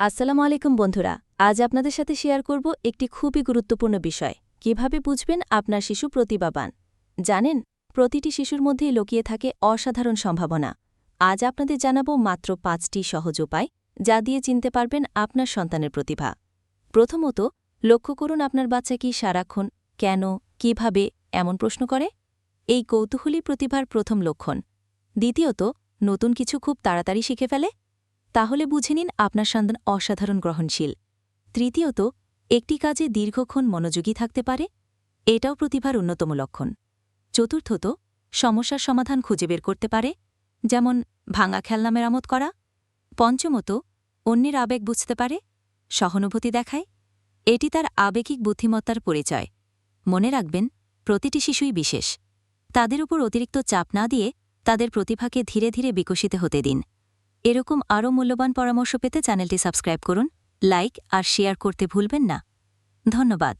আসসালামু আলাইকুম বন্ধুরা, আজ আপনাদের সাথে শেয়ার করব একটি খুবই গুরুত্বপূর্ণ বিষয়, কীভাবে বুঝবেন আপনার শিশু প্রতিভাবান? জানেন, প্রতিটি শিশুর মধ্যেই লুকিয়ে থাকে অসাধারণ সম্ভাবনা। আজ আপনাদের জানাব মাত্র পাঁচটি সহজ উপায়, যা দিয়ে চিনতে পারবেন আপনার সন্তানের প্রতিভা। প্রথমত, লক্ষ্য করুন আপনার বাচ্চা কি সারাক্ষণ, কেন, কীভাবে, এমন প্রশ্ন করে। এই কৌতূহলী প্রতিভার প্রথম লক্ষণ। দ্বিতীয়ত, নতুন কিছু খুব তাড়াতাড়ি শিখে ফেলে। তাহলে বুঝে নিন আপনার সন্তান অসাধারণ গ্রহণশীল। তৃতীয়ত, একটি কাজে দীর্ঘক্ষণ মনোযোগী থাকতে পারে, এটাও প্রতিভার অন্যতম লক্ষণ। চতুর্থত, সমস্যার সমাধান খুঁজে বের করতে পারে, যেমন ভাঙা খেলনা মেরামত করা। পঞ্চমত, অন্যের আবেগ বুঝতে পারে, সহানুভূতি দেখায়, এটি তার আবেগিক বুদ্ধিমত্তার পরিচয়। মনে রাখবেন, প্রতিটি শিশুই বিশেষ। তাদের উপর অতিরিক্ত চাপ না দিয়ে তাদের প্রতিভাকে ধীরে ধীরে বিকশিত হতে দিন। এরকম আরও মূল্যবান পরামর্শ পেতে চ্যানেলটি সাবস্ক্রাইব করুন, লাইক আর শেয়ার করতে ভুলবেন না। ধন্যবাদ।